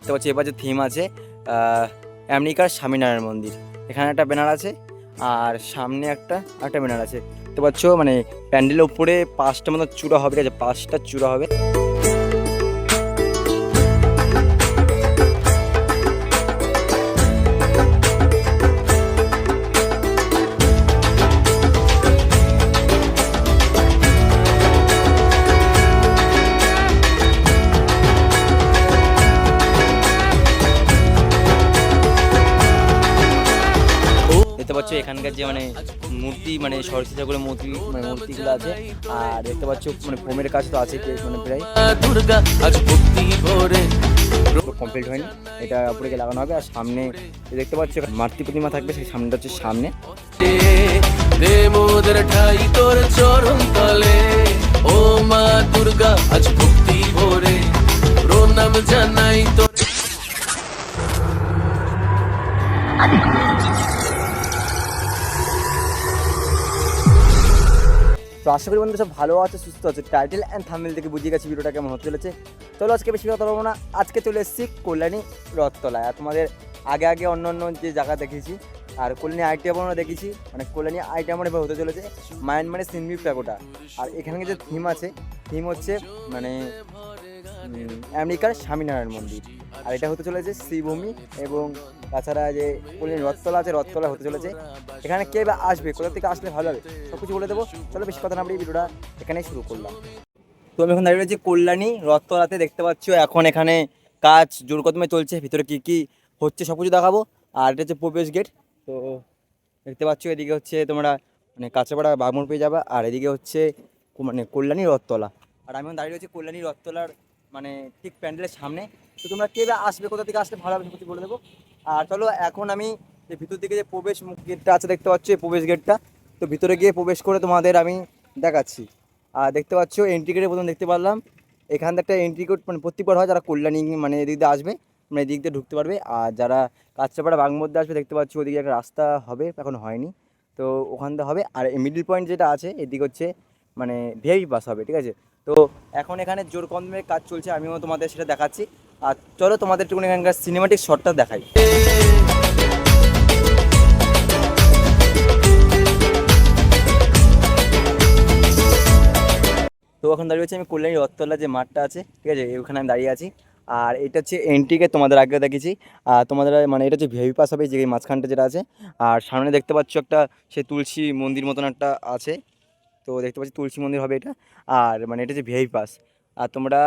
দেখতে পাচ্ছি এবার যে থিম আছে আমেরিকার স্বামীনারায়ণ মন্দির। এখানে একটা ব্যানার আছে, আর সামনে একটা একটা ব্যানার আছে। দেখতে পাচ্ছ মানে প্যান্ডেলের উপরে পাঁচটা মতো চূড়া হবে, ঠিক আছে? পাঁচটা চূড়া হবে। দেখতে পাচ্ছ এখানকার যে মানে মূর্তি মানে সরস্বতী ঠাকুরের মূর্তি মানে মূর্তিগুলো আছে। আর দেখতে পাচ্ছ মানে ফোমের কাজ তো আছে মানে প্রায়। দুর্গা আজ ভক্তি ভরে। কমপ্লিট হয়নি। এটা উপরে লাগানো হবে আর সামনে দেখতে পাচ্ছ মাতৃ প্রতিমা থাকবে সেই সামনেটা হচ্ছে সামনে। ও মা দুর্গা আজ ভক্তি ভরে। প্রণাম জানাই তোর তো আশা করি বন্ধু সব ভালো আছে, সুস্থ আছে। টাইটেল অ্যান্ড থাম্বনেল থেকে বুঝিয়ে গেছি ভিডিওটা কেমন হতে চলেছে। চলো আজকে বেশি কথা বলব না। আজকে চলে এসেছি কল্যাণী রথতলায়। আর তোমাদের আগে আগে অন্য অন্য যে জায়গা দেখেছি, আর কল্যাণী আইটিএমও দেখেছি মানে কল্যাণী আইটিএমও এবার হতে চলেছে মায়ানমারের সিনমি প্যাকোটা আর এখানে যে থিম আছে থিম হচ্ছে মানে আমেরিকার স্বামীনারায়ণ মন্দির। আর এটা হতে চলেছে শ্রীভূমি এবং তাছাড়া যে কল্যাণী রথতলা আছে, রথতলা হতে চলেছে। এখানে কে বা আসবে, কোথা থেকে আসলে ভালো হবে সব কিছু বলে দেবো। চলো বেশি কথা না বলি ভিডিওটা এখানেই শুরু করলাম। তো আমি এখন দাঁড়িয়ে রয়েছি কল্যাণী রথতলাতে, দেখতে পাচ্ছ এখন এখানে কাজ জোর কদমে চলছে, ভিতরে কি কি হচ্ছে সব কিছু দেখাবো। আর এটা হচ্ছে প্রবেশ গেট তো দেখতে পাচ্ছ এদিকে হচ্ছে তোমরা মানে কাঁচাপাড়া বাগমোড় পেয়ে যাবে, আর এদিকে হচ্ছে মানে কল্যাণী রথতলা। আর আমি এখন দাঁড়িয়ে রয়েছি কল্যাণী রথতলার মানে ঠিক প্যান্ডেলের সামনে। তো তোমরা কে আসবে, কোথা থেকে আসলে ভালো হবে কিছু বলে দেবো। আর চলো, এখন আমি যে ভিতর দিকে যে প্রবেশ গেটটা আছে দেখতে পাচ্ছ প্রবেশ গেটটা। তো ভিতরে গিয়ে প্রবেশ করে তোমাদের আমি দেখাচ্ছি। আর দেখতে পাচ্ছ এন্ট্রি গেটে প্রথম দেখতে পারলাম, এখান থেকে একটা এন্ট্রি কোড মানে প্রত্যেকবার হয় যারা কল্যাণী মানে এদিক দিয়ে আসবে মানে এদিক দিয়ে ঢুকতে পারবে। আর যারা কাঁচরাপাড়া বাগ মধ্যে আসবে, দেখতে পাচ্ছ ওদিকে একটা রাস্তা হবে, এখন হয়নি। তো ওখান থেকে হবে। আর মিডিল পয়েন্ট যেটা আছে, এদিক হচ্ছে মানে ভিআইপি পাস হবে, ঠিক আছে? তো এখন এখানে জোর কদমের কাজ চলছে, আমিও তোমাদের সেটা দেখাচ্ছি। আর চলো তোমাদের একটু এখানকার সিনেমাটিক শটটা দেখাই। তো এখন দাঁড়িয়ে আছি আমি কল্যাণী রথতলা যে মাঠটা আছে, ঠিক আছে? ওখানে আমি দাঁড়িয়ে আছি। আর এটা হচ্ছে এন্ট্রিকে তোমাদের আগে দেখেছি। আর তোমাদের মানে এটা হচ্ছে ভিআইপি পাস হবে যে মাঝখানটা যেটা আছে। আর সামনে দেখতে পাচ্ছ একটা সে তুলসী মন্দির মতন একটা আছে। তো দেখতে পাচ্ছি তুলসী মন্দির হবে এটা। আর মানে এটা হচ্ছে ভিআইপি পাস আর তোমরা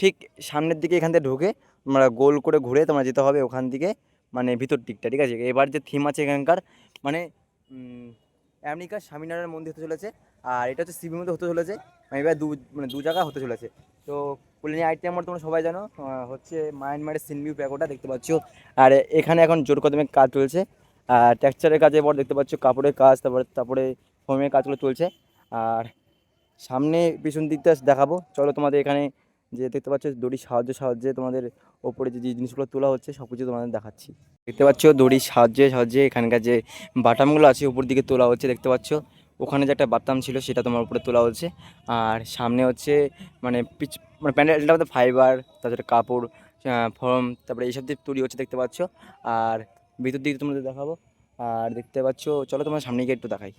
ঠিক সামনের দিকে এখান থেকে ঢুকে তোমরা গোল করে ঘুরে তোমরা যেতে হবে ওখান থেকে মানে ভিতর দিকটা, ঠিক আছে? এবার যে থিম আছে এখানকার মানে আমেরিকার স্বামীনারায়ণ মন্দির হতে চলেছে, আর এটা হচ্ছে শিবের মধ্যে হতে চলেছে মানে এবার দু মানে দু জায়গা হতে চলেছে। তো কল্যাণী আইটেম আমার তোমরা সবাই জানো হচ্ছে মায়ানমারের সিনভিউ প্যাকোটা দেখতে পাচ্ছ, আর এখানে এখন জোর কদমে কাজ চলছে, আর টেক্সচারের কাজে এবার দেখতে পাচ্ছ, কাপড়ের কাজ, তারপরে তারপরে ফোমের কাজগুলো চলছে, আর সামনে পিছন দিকটা দেখাবো, চলো তোমাদের এখানে যে দেখতে পাচ্ছ দড়ির সাহায্য সাহায্যে তোমাদের ওপরে যে জিনিসগুলো তোলা হচ্ছে, সব কিছু তোমাদের দেখাচ্ছি। দেখতে পাচ্ছ দড়ির সাহায্যে সাহায্যে এখানকার যে বাটামগুলো আছে, উপর দিকে তোলা হচ্ছে, দেখতে পাচ্ছ। ওখানে যে একটা বাতাম ছিল, সেটা তোমার উপরে তোলা হচ্ছে। আর সামনে হচ্ছে মানে পিচ মানে প্যান্ডেলটা মধ্যে ফাইবার তাছাড়া কাপড় ফর্ম, তারপরে এইসব দিয়ে তৈরি হচ্ছে, দেখতে পাচ্ছ। আর ভিতর দিকে তোমাদের দেখাবো। আর দেখতে পাচ্ছ, চলো তোমার সামনে গিয়ে একটু দেখাই।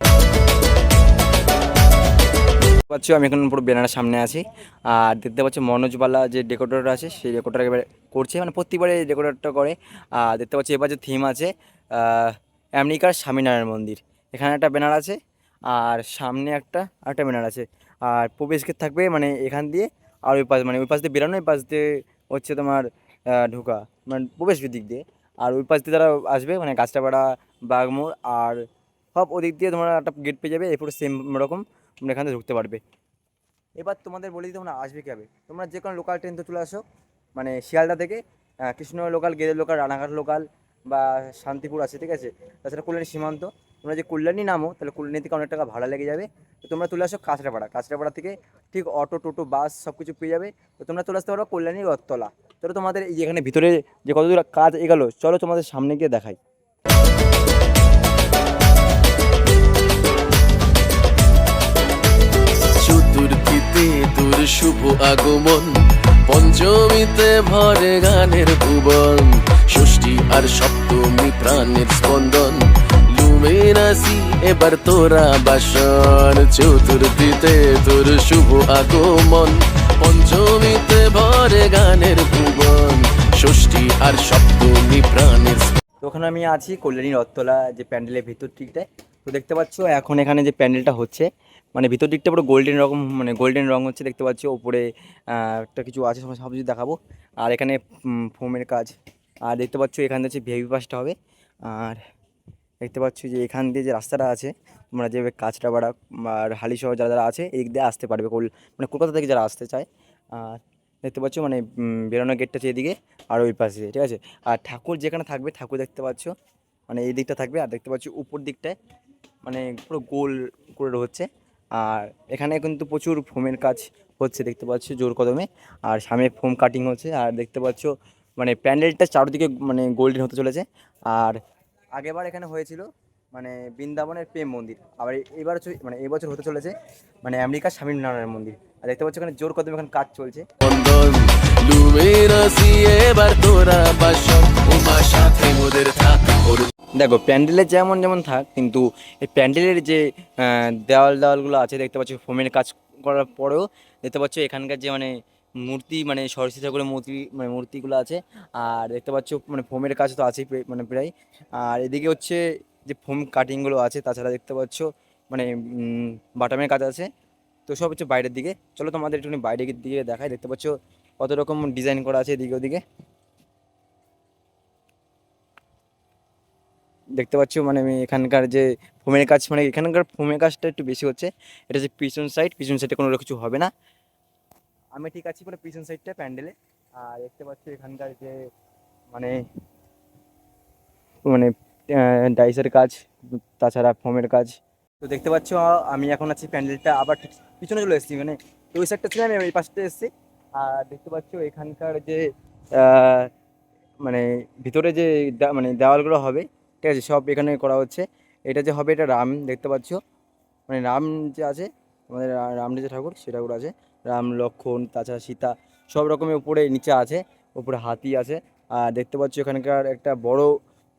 পাচ্ছ, আমি এখন পুরো ব্যানারের সামনে আছি। আর দেখতে পাচ্ছ মনোজবালা যে ডেকোরেটর আছে, সেই ডেকোরেটর এবার করছে মানে প্রত্যেকবারে ডেকোরেটরটা করে। আর দেখতে পাচ্ছি, এবার যে থিম আছে আমেরিকার স্বামীনারায়ণ মন্দির। এখানে একটা ব্যানার আছে, আর সামনে একটা একটা ব্যানার আছে। আর প্রবেশ গেট থাকবে মানে এখান দিয়ে, আর ওই পাশ মানে ওই পাশ দিয়ে বেরোনো, ওই পাশ দিয়ে হচ্ছে তোমার ঢোকা মানে প্রবেশ দিক দিয়ে। আর ওই পাশ দিয়ে তারা আসবে মানে গাছটাপাড়া বাগমোড় আর সব ওদিক দিয়ে তোমরা একটা গেট পেয়ে যাবে এরপরে সেম রকম। তোমরা এখান থেকে ঢুকতে পারবে। এবার তোমাদের বলে তোমরা আসবে কীভাবে তোমরা যে কোনো লোকাল ট্রেন তো চলে আসো মানে শিয়ালদা থেকে কৃষ্ণনগর লোকাল গেদের লোকাল রানাঘাট লোকাল বা শান্তিপুর আছে, ঠিক আছে? তাছাড়া কল্যাণী সীমান্ত। তোমরা যে কল্যাণী নামো, তাহলে কল্যাণী থেকে অনেক টাকা ভাড়া লেগে যাবে। তো তোমরা চলে আসো কাঁচরাপাড়া। কাঁচরাপাড়া থেকে ঠিক অটো, টোটো, বাস সব কিছু পেয়ে যাবে। তো তোমরা চলে আসতে পারো কল্যাণী রথতলা। চলো তোমাদের এই এখানে ভিতরে যে কতদূর কাজ এগালো, চলো তোমাদের সামনে গিয়ে দেখাই। চতুর্থীতে তোর শুভ আগমন। পঞ্চমীতে ভরে গানের ভুবন। ষষ্ঠী আর সপ্তমী প্রাণের স্পন্দন। লুমেনাসি এবার তোরা বাসন। চতুর্থীতে তোর শুভ আগমন। পঞ্চমীতে ভরে গানের ভুবন। ষষ্ঠী আর সপ্তমী প্রাণের ওখানে আমি আছি কল্যাণী রথতলা যে প্যান্ডেলের ভিতর দিকটায় তো দেখতে পাচ্ছ এখন এখানে যে প্যান্ডেলটা হচ্ছে মানে ভিতর দিকটা পুরো গোল্ডেন রকম মানে গোল্ডেন রং হচ্ছে দেখতে পাচ্ছ ওপরে একটা কিছু আছে সব কিছু দেখাবো। আর এখানে ফোমের কাজ। আর দেখতে পাচ্ছ এখান থেকে ভিআইপি পাসটা হবে। আর দেখতে পাচ্ছ যে এখান দিয়ে যে রাস্তাটা আছে তোমরা যে কাঁচরাপাড়া আর হালি হালিশহর যারা যারা আছে এই দিক দিয়ে আসতে পারবে কল মানে কলকাতা থেকে যারা আসতে চায়। আর দেখতে পাচ্ছ মানে উম, বেরোনোর গেটটা হচ্ছে এদিকে আর ওই পাশে ঠিক আছে? আর ঠাকুর যেখানে থাকবে ঠাকুর দেখতে পাচ্ছ মানে এই দিকটা থাকবে আর দেখতে পাচ্ছ উপর দিকটায় মানে পুরো গোল করে হচ্ছে। আর এখানে কিন্তু প্রচুর ফোমের কাজ হচ্ছে, দেখতে পাচ্ছ জোর কদমে। আর সামনে ফোম কাটিং হচ্ছে, আর দেখতে পাচ্ছ মানে প্যান্ডেলটা চারদিকে মানে গোল্ডেন হতে চলেছে। আর আগেবার এখানে হয়েছিল মানে বৃন্দাবনের প্রেম মন্দির, আবার এবার মানে এবছর হতে চলেছে মানে আমেরিকার স্বামীনারায়ণ মন্দির। আর দেখতে পাচ্ছ এখানে জোর কদমে এখানে কাজ চলছে। দেখো, প্যান্ডেলের যেমন যেমন থাক, কিন্তু এই প্যান্ডেলের যে দেওয়াল দেওয়ালগুলো আছে, দেখতে পাচ্ছ ফোমের কাজ করার পরেও, দেখতে পাচ্ছ এখানকার যে মানে মূর্তি মানে সরস্বতী ঠাকুরের মূর্তি মানে মূর্তিগুলো আছে, আর দেখতে পাচ্ছ মানে ফোমের কাজ তো আছেই মানে প্রায়, আর এদিকে হচ্ছে যে ফোম কাটিংগুলো আছে, তাছাড়া দেখতে পাচ্ছ মানে বাটামের কাজ আছে, তো সব হচ্ছে বাইরের দিকে, চলো তোমাদের একটুখানি বাইরের দিকে দেখাই, দেখতে পাচ্ছ কত রকম ডিজাইন করা আছে এদিকে ওদিকে। দেখতে পাচ্ছ মানে আমি এখানকার যে ফোমের কাজ মানে এখানকার ফোমের কাজটা একটু বেশি হচ্ছে। এটা যে পিছন সাইড পিছন সাইডে কোনো কিছু হবে না। আমি ঠিক আছি পুরো পিছন সাইডটা প্যান্ডেলে আর দেখতে পাচ্ছ এখানকার যে মানে মানে ডাইসের কাজ, তাছাড়া ফোমের কাজ। তো দেখতে পাচ্ছ, আমি এখন আছি প্যান্ডেলটা আবার ঠিক পিছনে চলে এসেছি মানে ওই সাইডটা ছিলাম, আমি এই পাশটা এসেছি। আর দেখতে পাচ্ছ এখানকার যে মানে ভিতরে যে মানে দেওয়ালগুলো হবে ঠিক আছে, সব এখানে করা হচ্ছে। এটা যে হবে এটা রাম, দেখতে পাচ্ছ? মানে রাম যে আছে, আমাদের রামজি যে ঠাকুর, সে ঠাকুর আছে। রাম, লক্ষণ, তাছাড়া সীতা, সব রকমের উপরে নিচে আছে, উপরে হাতি আছে। আর দেখতে পাচ্ছ এখানকার একটা বড়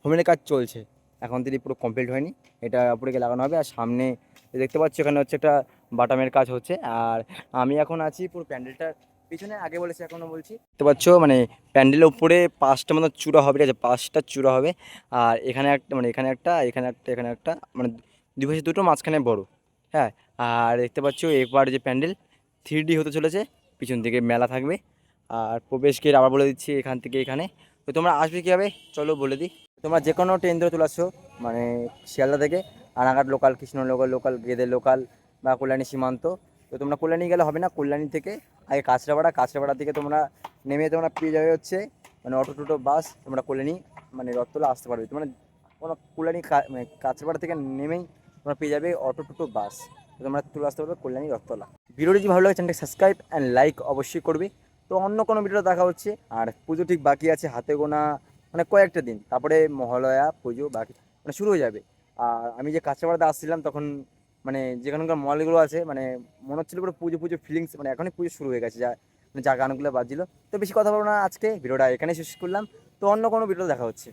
হোমের কাজ চলছে। এখন থেকে পুরো কমপ্লিট হয়নি। এটা উপরে লাগানো হবে আর সামনে দেখতে পাচ্ছ এখানে হচ্ছে একটা বাটামের কাজ হচ্ছে। আর আমি এখন আছি পুরো প্যান্ডেলটার পিছনে, আগে বলেছি, এখনও বলছি। দেখতে পাচ্ছ মানে প্যান্ডেলের উপরে পাঁচটা মতো চূড়া হবে, ঠিক আছে? পাঁচটা চূড়া হবে। আর এখানে একটা মানে এখানে একটা এখানে একটা এখানে একটা মানে দুই পাশে দুটো, মাঝখানে বড় হ্যাঁ? আর দেখতে পাচ্ছ, এবার যে প্যান্ডেল থ্রি হতে চলেছে, পিছন দিকে মেলা থাকবে। আর প্রবেশ গেট আবার বলে দিচ্ছি, এখান থেকে এখানে। তো তোমরা আসবে কীভাবে? চলো বলে দিই। তোমরা যে কোনো ট্রেন ধরে চলে আসছো মানে শিয়ালদা থেকে, আনাঘাট local Krishna local local, Gede local বা কল্যাণী সীমান্ত। তো তোমরা কল্যাণী গেলে হবে না, কল্যাণী থেকে আগে কাঁচরাপাড়া কাঁচরাপাড়া থেকে তোমরা নেমে তোমরা পেয়ে যাবে হচ্ছে মানে অটো টোটো, বাস, তোমরা কল্যাণী মানে রথতলা আসতে পারবে। তোমরা কোনো কল্যাণী মানে কাঁচরাপাড়া থেকে নেমেই তোমরা পেয়ে যাবে অটো টোটো, বাস। তোমরা চলে আসতে পারবে কল্যাণী রথতলা। ভিডিওটি যদি ভালো লাগে চ্যানেলটি সাবস্ক্রাইব অ্যান্ড লাইক অবশ্যই করবে। তো অন্য কোনো ভিডিও দেখা হচ্ছে। আর পুজো ঠিক বাকি আছে, হাতে গোনা মানে কয়েকটা দিন। তারপরে মহালয়া, পুজো বাকি মানে শুরু হয়ে যাবে। আর আমি যে কাঁচরাপাড়াতে আসছিলাম, তখন মানে যেখানকার মলগুলো আছে মানে মনে হচ্ছিল পুরো পুজো পুজো ফিলিংস মানে এখনই পুজো শুরু হয়ে গেছে, যা মানে যা গানগুলো বাজছিল। তো বেশি কথা বলব না আজকে, ভিডিওটা এখানে শেষ করলাম। তো অন্য কোনো ভিডিও দেখা হচ্ছে।